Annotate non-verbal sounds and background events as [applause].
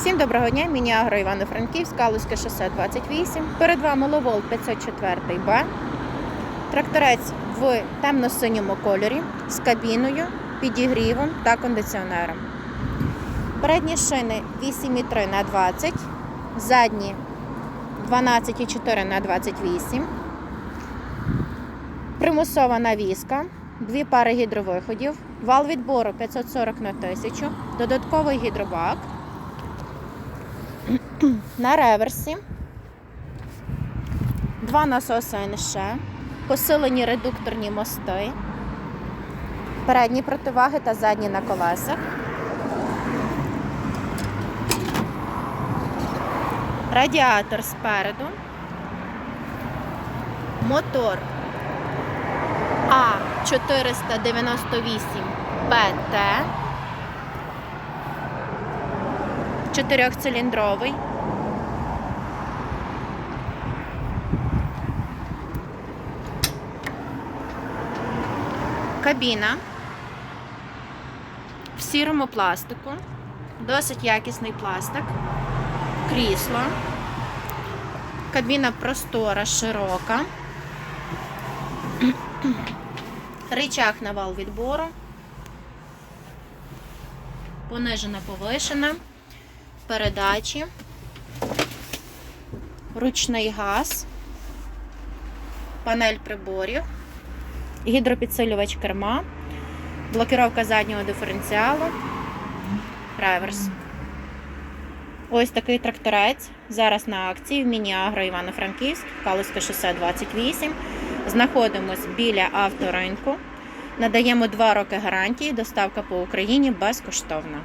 Всім доброго дня, міні Агро Івано-Франківськ, Калузьке шосе 28. Перед вами Ловол 504 Б. Тракторець в темно-синьому кольорі з кабіною, підігрівом та кондиціонером. Передні шини 8,3 на 20, задні 12,4 на 28. Примусова навіска, дві пари гідровиходів, вал відбору 540 на 1000, додатковий гідробак. [clears throat] На реверсі, два насоси НШ, посилені редукторні мости, передні противаги та задні на колесах. Радіатор спереду, мотор А498 ПТ, чотирьохциліндровий. Кабіна в сірому пластику, досить якісний пластик, крісло, кабіна простора, широка, рычаг на вал відбору, понижена повишена, передачі, ручний газ, панель приборів гідропідсилювач керма, блокировка заднього диференціалу, реверс. Ось такий тракторець. Зараз на акції в міні-агро Івано-Франківськ, Калузьке шосе 28. Знаходимось біля авторинку. Надаємо 2 роки гарантії, доставка по Україні безкоштовна.